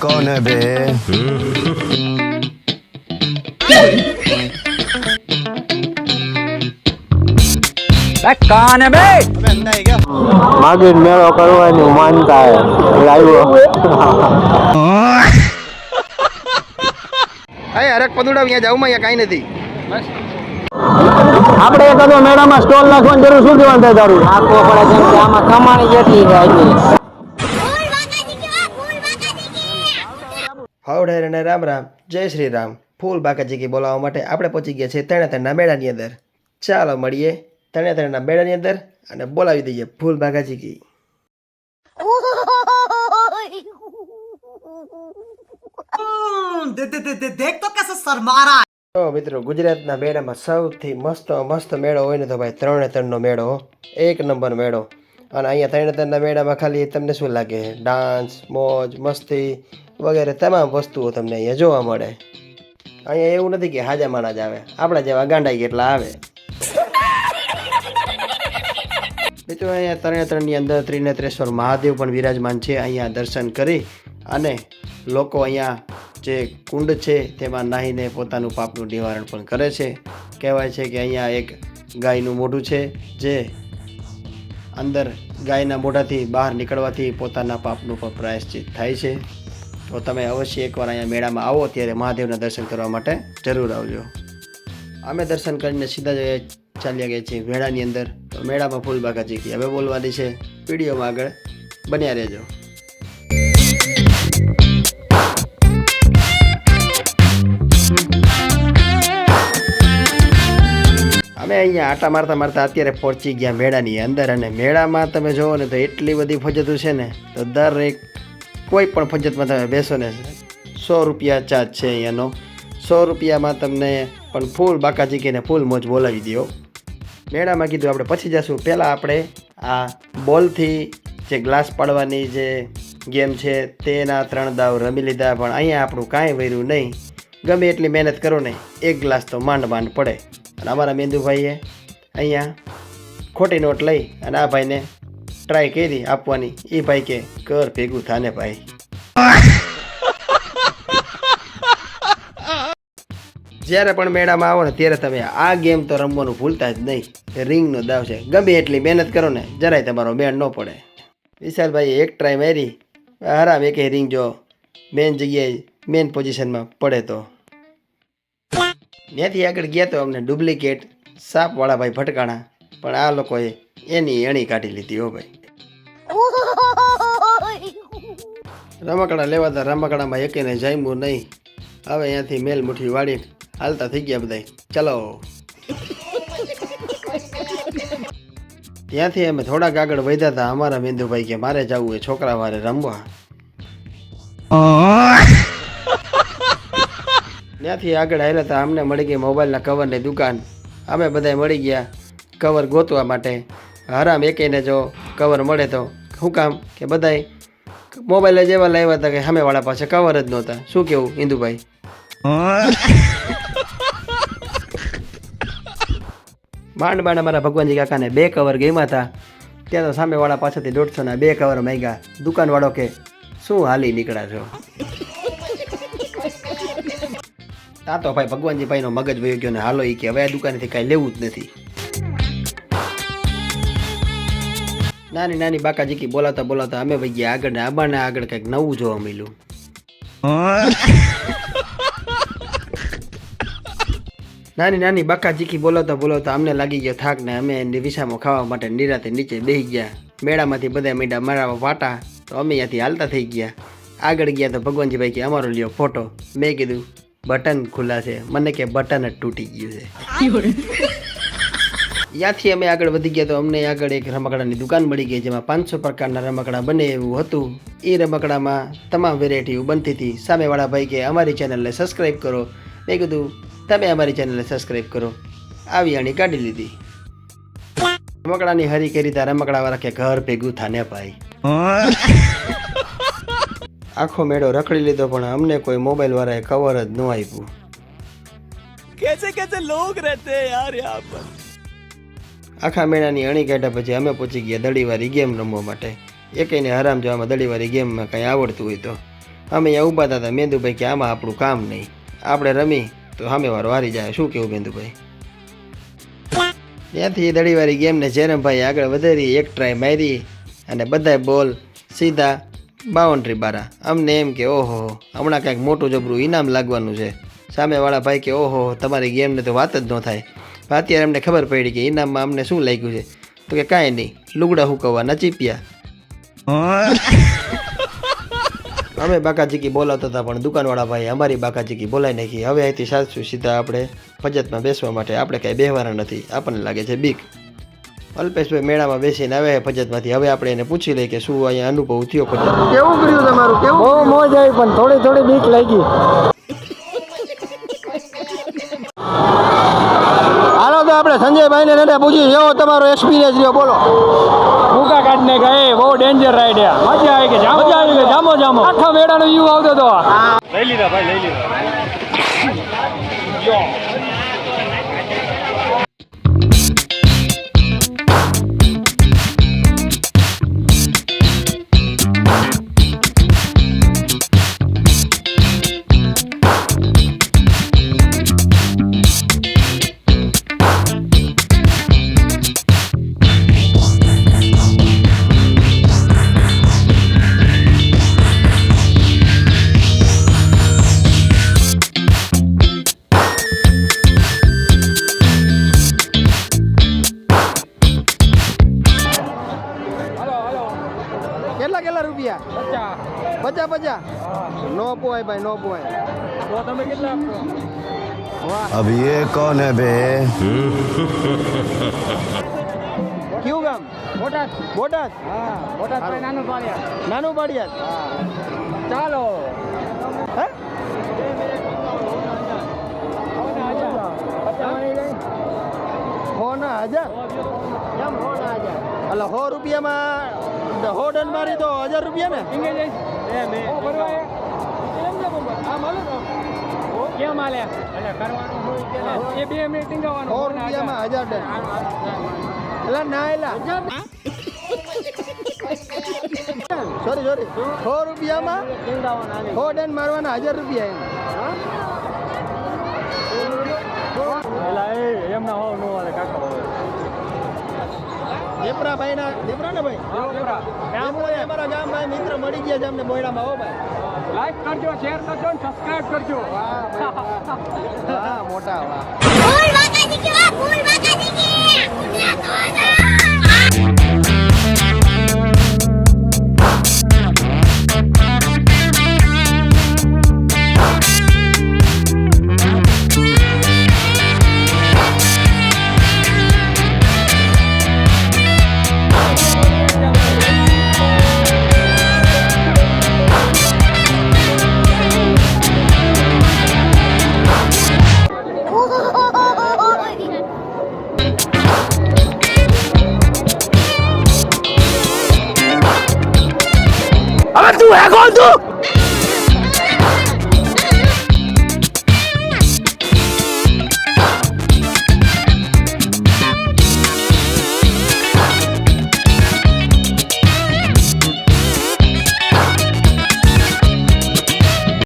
કોણ બે? કોણ બે? માગીને મેળો કરવાની માનતા લાવ્યો. અરે હરક પદુડા અહીંયા જાઉં અહીંયા કાંઈ નથી. આપણે એક મેળામાં સ્ટોલ નાખવાની જરૂર શું જોવાનું થાય તારું? આખો પડે આમાં કમાણી જેટલી જાય હાવડે અને રામ રામ જય શ્રી રામ. ફૂલ બાકાજીકી બોલાવવા માટે આપણે પહોંચી ગયા છીએ તણે તણના મેળાની અંદર. ચાલો મળીએ તણે તણના મેળાની અંદર અને બોલાવી દઈએ ફૂલ બાકાજીકી. તો મિત્રો ગુજરાતના મેળામાં સૌથી મસ્ત મસ્ત મેળો હોય ને તો ભાઈ ત્રણે ત્રણનો મેળો એક નંબર મેળો. અને અહીંયા ત્રણે ત્રણના મેળામાં ખાલી તમને શું લાગે? ડાન્સ, મોજ, મસ્તી વગેરે તમામ વસ્તુઓ તમને અહીંયા જોવા મળે. અહીંયા એવું નથી કે હાજા માણા જ આવે. આપણા જેવા ગાંડા કેટલા આવે. મિત્રો, અહીંયા ત્રણે ત્રણની અંદર ત્રિનેત્રેશ્વર મહાદેવ પણ વિરાજમાન છે. અહીંયા દર્શન કરી અને લોકો અહીંયા જે કુંડ છે તેમાં નાહીને પોતાનું પાપનું નિવારણ પણ કરે છે. કહેવાય છે કે અહીંયા એક ગાયનું મોઢું છે જે અંદર ગાયના મોઢાથી બહાર નીકળવાથી પોતાના પાપનું પણ પ્રાયશ્ચિત થાય છે. તો તમે અવશ્ય એકવાર અહીંયા મેળામાં આવો, ત્યારે મહાદેવના દર્શન કરવા માટે જરૂર આવજો. અમે દર્શન કરીને સીધા જ ચાલ્યા ગયા છીએ મેળાની અંદર. તો મેળામાં ફૂલબાગા જીકી હવે બોલવાની છે, વિડીયોમાં આગળ બન્યા રહેજો. અમે અહીંયા આટા મારતા મારતા અત્યારે પહોંચી ગયા મેળાની અંદર અને મેળામાં તમે જુઓ ને તો એટલી બધી ફજતો છે ને, તો દરેક કોઈ પણ ફજતમાં તમે બેસો ને, સો રૂપિયા ચાર્જ છે અહીંયાનો. સો રૂપિયામાં તમને પણ ફૂલ બાકાજી કહીને ફૂલ મોજ બોલાવી દો મેળામાં કીધું આપણે પછી જશું. પહેલાં આપણે આ બોલથી જે ગ્લાસ પાડવાની જે ગેમ છે તેના ત્રણ દાવ રમી લીધા, પણ અહીંયા આપણું કાંઈ વર્યું નહીં. ગમે એટલી મહેનત કરો ને, એક ગ્લાસ તો માંડ માંડ પડે. અને અમારા મેંદુભાઈએ અહીંયા ખોટી નોટ લઈ અને આ ભાઈને ટ્રાય કરી આપવાની. એ ભાઈ કે, કર ભેગું થાને ભાઈ. જ્યારે પણ મેળામાં આવો ને ત્યારે તમે આ ગેમ તો રમવાનું ભૂલતા જ નહીં. રિંગનો દાવ છે. ગમે એટલી મહેનત કરો ને, જરાય તમારો મેળ ન પડે. વિશાલભાઈ એક ટ્રાય મારી. આરામ એકે રિંગ જો મેન જગ્યાએ મેન પોઝિશનમાં પડે તો. ત્યાંથી આગળ ગયા તો અમને ડુપ્લિકેટ સાપવાળા ભાઈ ભટકાણા, પણ આ લોકોએ એની એણી કાઢી લીધી હો ભાઈ. રમકડા લેવાતા રમકડામાં એકેને જામ્યું નહીં. હવે અહીંયાથી મેલ મુઠ્ઠી વાળી હાલતા થઈ ગયા બધા ચલો. ત્યાંથી અમે થોડાક આગળ વધ્યા હતા અમારા મેંદુભાઈ કે મારે જવું એ છોકરા વારે રમવા. ત્યાંથી આગળ આવેલા હતા અમને મળી ગઈ મોબાઈલના કવરની દુકાન. અમે બધા મળી ગયા કવર ગોતવા માટે. હરામ એકેને જો કવર મળે તો. શું કામ? કે બધાય મોબાઈલ જ એવા લાવ્યા હતા કે સામેવાળા પાસે કવર જ નહોતા. શું કેવું ઇન્દુભાઈ? માંડ માંડ અમારા ભગવાનજી કાકાને બે કવર ગમ્યા હતા ત્યાં તો સામેવાળા પાસેથી દોઢસોના બે કવર માંગ્યા. દુકાનવાળો કે શું હાલી નીકળ્યા છો? તા તો ભાઈ ભગવાનજી ભાઈનો મગજ વયો ગયો ને હાલો એ કે હવે આ દુકાનેથી કાંઈ લેવું જ નથી. નાની નાની બાકાજી કી બોલાવતા બોલાવતા અમે ભાઈ ગયા આગળ ને આબાને આગળ કંઈક નવું જોવા મળ્યું. નાની નાની બાકાજી કી બોલાવતા બોલાવતા અમને લાગી ગયો થાક ને અમે વિસામો ખાવા માટે નિરાતે નીચે બેસી ગયા. મેળામાંથી બધા મીંડા મારા વાટા તો અમે ત્યાંથી હાલતા થઈ ગયા. આગળ ગયા તો ભગવાનજી ભાઈ કે, અમારો લ્યો ફોટો. મેં કીધું બટન ખુલ્લા છે. મને કે બટન જ તૂટી ગયું છે. ત્યાંથી અમે આગળ વધી ગયા તો અમને આગળ એક રમકડાની દુકાન મળી ગઈ જેમાં પાંચસો પ્રકારના રમકડા બને એવું હતું. એ રમકડામાં તમામ વેરાયટીઓ બનતી હતી. સામેવાળા ભાઈ કે, અમારી ચેનલને સબસ્ક્રાઈબ કરો. મેં કીધું, તમે અમારી ચેનલને સબસ્ક્રાઈબ કરો. આવી આણી કાઢી લીધી. રમકડાની હરી કરી તા રમકડાવાળા કે ઘર ભેગું થાને ભાઈ. આખો મેળો રખડી લીધો પણ અમને કોઈ મોબાઈલ વાળાએ કવર જ ન આપ્યું. કેસે કેસે લોગ રહેતે યાર યહાં પર? આખા મેળાની અણી કાઢ્યા પછી અમે પહોંચી ગયા દડીવારી ગેમ રમવા માટે. એકેયને હરામ જવામાં દડીવારી ગેમમાં કંઈ આવડતું હોય તો. અમે અહીંયા ઊભા હતા મેંદુભાઈ કે આમાં આપણું કામ નહીં. આપણે રમી તો સામેવાળો હારી જાય. શું કેવું મેંદુભાઈ? ત્યાંથી દડીવારી ગેમને જેરમભાઈ આગળ વધારી એક ટ્રાય મારી અને બધાય બોલ સીધા બાઉન્ડ્રી બારા. અમને એમ કે ઓહો હમણાં કાંઈક મોટું જબરું ઇનામ લાગવાનું છે. સામેવાળા ભાઈ કે ઓહો તમારી ગેમને તો વાત જ ન થાય. અત્યારે અમને ખબર પડી કે ઇનામમાં અમને શું લાગ્યું છે. તો કે કાંઈ નહીં લુગડા હુકવવાના ચીપિયા અમે બાકાજીકી બોલાવતા હતા પણ દુકાનવાળા ભાઈ અમારી બાકાજીકી બોલાવી નાખી. હવે અહીંથી સાચું સીધા આપણે ફજતમાં બેસવા માટે આપણે કાંઈ બેહવાના નથી. આપણને લાગે છે બીક. અલ્પેશભાઈ મેળામાં બેસીને આવે ફજતમાંથી હવે આપણે એને પૂછી લઈએ કે શું અહીંયા અનુભવ થયો ફજત કેવું કર્યું તમારું? કેવું? બહુ મોજ આવી પણ થોડી થોડી બીક લાગી. હાલો તો આપણે સંજયભાઈને ને પૂછ્યું જેવો તમારો એક્સપિરિયન્સ રહ્યો બોલો. ભૂકા કાઢને ગયે બહુ ડેન્જર રાઈડ મજા આવી કે મજા આવી ગઈ જામો જામો? આખા મેળાનો વ્યૂ આવતો તો. લઈ લીધા ભાઈ લઈ લીધા. પચાસ પચાસ નો પોવાય ભાઈ નો પોવાય તો તમે કેટલા આપશો अब ये कौन है बे કયું ગામ બોટાદ બોટાદ હા બોટાદ ભાઈ નાનું પાડ્યા નાનું પાડિયાદ ચાલો હે હો ના હજાર કેમ હોના હજાર એટલે સો રૂપિયામાં સો ડન મારી તો હજાર રૂપિયા ને કેમ આલે એટલે કરવાનું હોય એ બે મિનિટ ટીંગાવાનું હજાર સોરી સોરી સો રૂપિયામાં મારવાના હજાર રૂપિયા એમ. એમના હોવ નો વાલે કાકા. દેપરાભાઈ ના દેપરા ને ભાઈ અમારા ગામ ભાઈ મિત્ર મળી ગયા છે અમને મોયડામાં હો ભાઈ. લાઈક કરજો શેર કરજો ને કરજો. મોટા